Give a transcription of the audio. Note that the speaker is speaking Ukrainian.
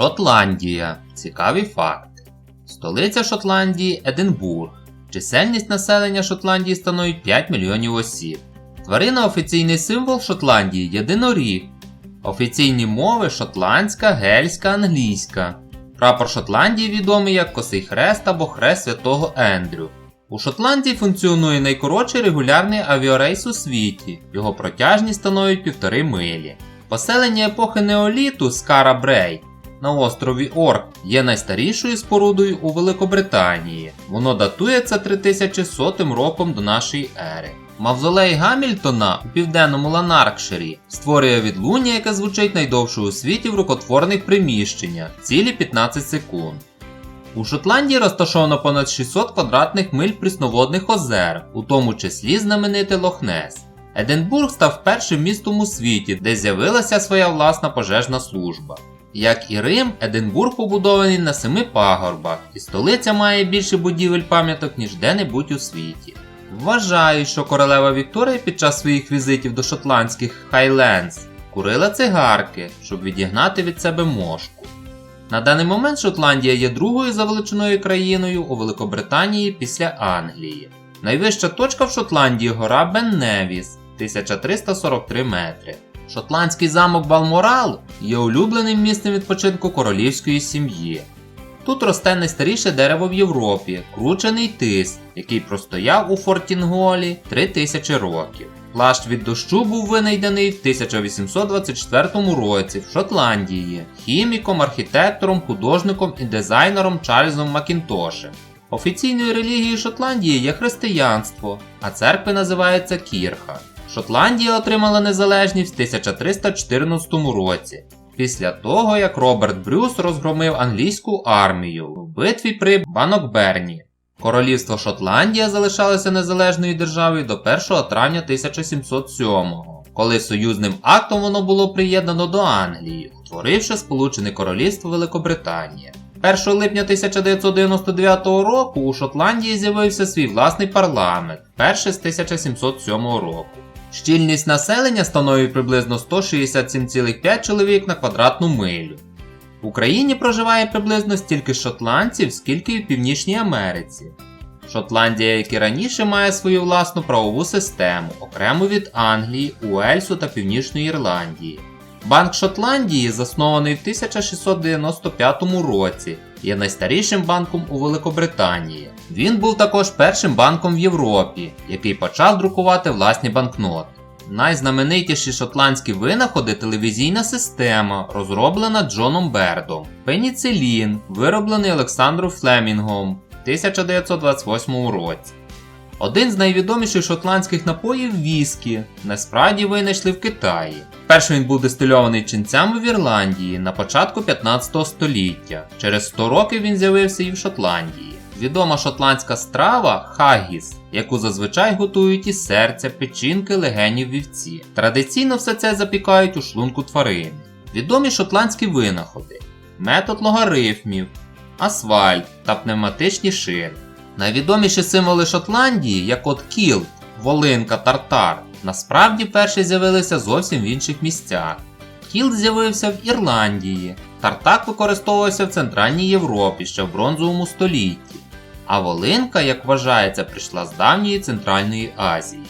Шотландія. Цікаві факти. Столиця Шотландії Единбург. Чисельність населення Шотландії становить 5 мільйонів осіб. Тварина офіційний символ Шотландії єдиноріг. Офіційні мови шотландська, гельська, англійська. Прапор Шотландії відомий як Косий Хрест або Хрест Святого Ендрю. У Шотландії функціонує найкоротший регулярний авіарейс у світі. Його протяжність становить півтори милі. Поселення епохи неоліту Скара Брей на острові Орк є найстарішою спорудою у Великобританії. Воно датується 3100 роком до нашої ери. Мавзолей Гамільтона у південному Ланаркширі створює відлуння, яке звучить найдовше у світі в рукотворних приміщеннях цілі 15 секунд. У Шотландії розташовано понад 600 квадратних миль прісноводних озер, у тому числі знаменитий Лохнес. Единбург став першим містом у світі, де з'явилася своя власна пожежна служба. Як і Рим, Единбург побудований на семи пагорбах, і столиця має більше будівель пам'яток, ніж де-небудь у світі. Вважаю, що королева Вікторія під час своїх візитів до шотландських Хайлендс курила цигарки, щоб відігнати від себе мошку. На даний момент Шотландія є другою за величиною країною у Великобританії після Англії. Найвища точка в Шотландії гора Бенневіс 1343 метри. Шотландський замок Балморал є улюбленим місцем відпочинку королівської сім'ї. Тут росте найстаріше дерево в Європі кручений тис, який простояв у Фортінголі 3000 років. Плащ від дощу був винайдений в 1824 році в Шотландії хіміком, архітектором, художником і дизайнером Чарльзом Макінтошем. Офіційною релігією Шотландії є християнство, а церкви називаються Кірха. Шотландія отримала незалежність в 1314 році, після того як Роберт Брюс розгромив англійську армію в битві при Банокберні. Королівство Шотландія залишалося незалежною державою до 1 травня 1707-го, коли союзним актом воно було приєднано до Англії, утворивши Сполучене Королівство Великобританія. 1 липня 1999 року у Шотландії з'явився свій власний парламент, перший з 1707 року. Щільність населення становить приблизно 167,5 чоловік на квадратну милю. В Україні проживає приблизно стільки шотландців, скільки і в Північній Америці. Шотландія, як і раніше, має свою власну правову систему, окрему від Англії, Уельсу та Північної Ірландії. Банк Шотландії, заснований в 1695 році, є найстарішим банком у Великобританії. Він був також першим банком в Європі, який почав друкувати власні банкноти. Найзнаменитіші шотландські винаходи телевізійна система, розроблена Джоном Бердом, пеніцилін, вироблений Олександром Флемінгом в 1928 році. Один з найвідоміших шотландських напоїв віскі, насправді винайшли в Китаї. Перший він був дистильований ченцями в Ірландії на початку 15 століття. Через 100 років він з'явився і в Шотландії. Відома шотландська страва хагіс, яку зазвичай готують із серця, печінки, легенів вівці. Традиційно все це запікають у шлунку тварини. Відомі шотландські винаходи, метод логарифмів, асфальт та пневматичні шини. Найвідоміші символи Шотландії, як от кілт, волинка, тартар, насправді перші з'явилися зовсім в інших місцях. Кілт з'явився в Ірландії, тартак використовувався в Центральній Європі ще в бронзовому столітті, а волинка, як вважається, прийшла з давньої Центральної Азії.